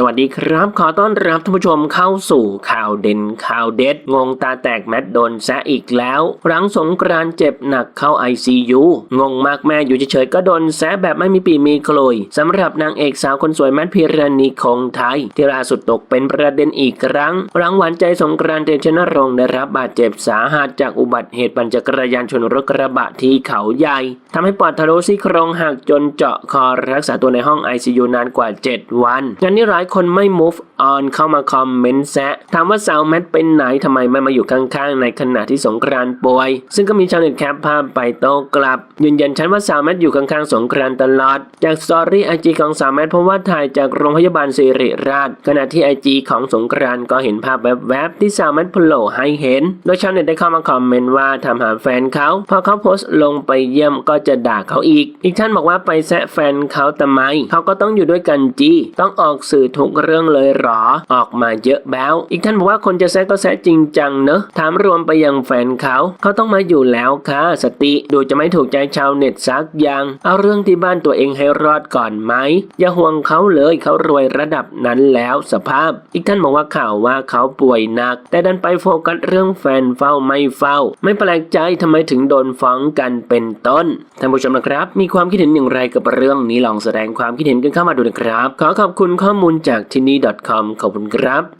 สวัสดีครับ ขอต้อนรับท่านผู้ชมเข้าสู่ข่าวเด่นข่าวเด็ด งงตาแตกแมทโดนแซะอีกแล้วหลังสงกรานเจ็บหนักเข้า ICU งงมากแม่อยู่เฉยๆก็โดนแซะแบบไม่มีปีมีโคลยสำหรับนางเอกสาวคนสวยแมทพิรณีคงไทย ที่ล่าสุดตกเป็นประเด็นอีกครั้งหลังหวานใจสงกรานเตชนรงได้รับบาดเจ็บสาหัสจากอุบัติเหตุปั่นจักรยานชนรถกระบะที่เขาใหญ่ทำให้ปอดทะลุซี่โครงหักจนเจาะคอรักษาตัวในห้อง ICU นานกว่า 7 วันงานนี้หลายคนไม่ move on เข้ามาคอมเมนต์แซะถามว่าสาวแมทเป็นไหนทำไมไม่มาอยู่ข้างๆ ในขณะที่สงกรานป่วย ซึ่งก็มีชาวเน็ตแคปภาพไปโต้กลับ ยืนยันชัดว่าสาวแมทอยู่ข้างๆ สงกรานตลอด จากสตอรี่ไอจีของสาวแมทเพราะว่าถ่ายจากโรงพยาบาลสิริราช ขณะที่ไอจีของสงกรานก็เห็นภาพแวบๆที่สาวแมทโผล่ให้เห็น โดยชาวเน็ตได้เข้ามาคอมเมนต์ว่าทำหาแฟนเขาพอเขาโพสต์ลงไปเยี่ยมก็จะด่าเขาอีก อีกท่านบอกว่าไปแซะแฟนเขาทำไมเขาก็ต้องอยู่ด้วยกันจีต้องออกสื่อทุกเรื่องเลยหรอออกมาเยอะแบ้ว อีกท่านบอกว่าคนจะแซะก็แซะจริงจังเนอะถามรวมไปยังแฟนเขา เขาต้องมาอยู่แล้วค่ะ สติดูจะไม่ถูกใจชาวเน็ตสักอย่างเอาเรื่องที่บ้านตัวเองให้รอดก่อนไหมอย่าห่วงเขาเลยเขารวยระดับนั้นแล้วสภาพ อีกท่านบอกว่าข่าวว่าเขาป่วยหนัก แต่ดันไปโฟกัสเรื่องแฟนเฝ้าไม่เฝ้า ไม่แปลกใจทำไมถึงโดนฟ้องกันเป็นต้นท่านผู้ชมนะครับ มีความคิดเห็นอย่างไรกับเรื่องนี้ลองแสดงความคิดเห็นกันเข้ามาดูนะครับ ขอขอบคุณข้อมูลจากที่นี่ .com ขอบคุณครับ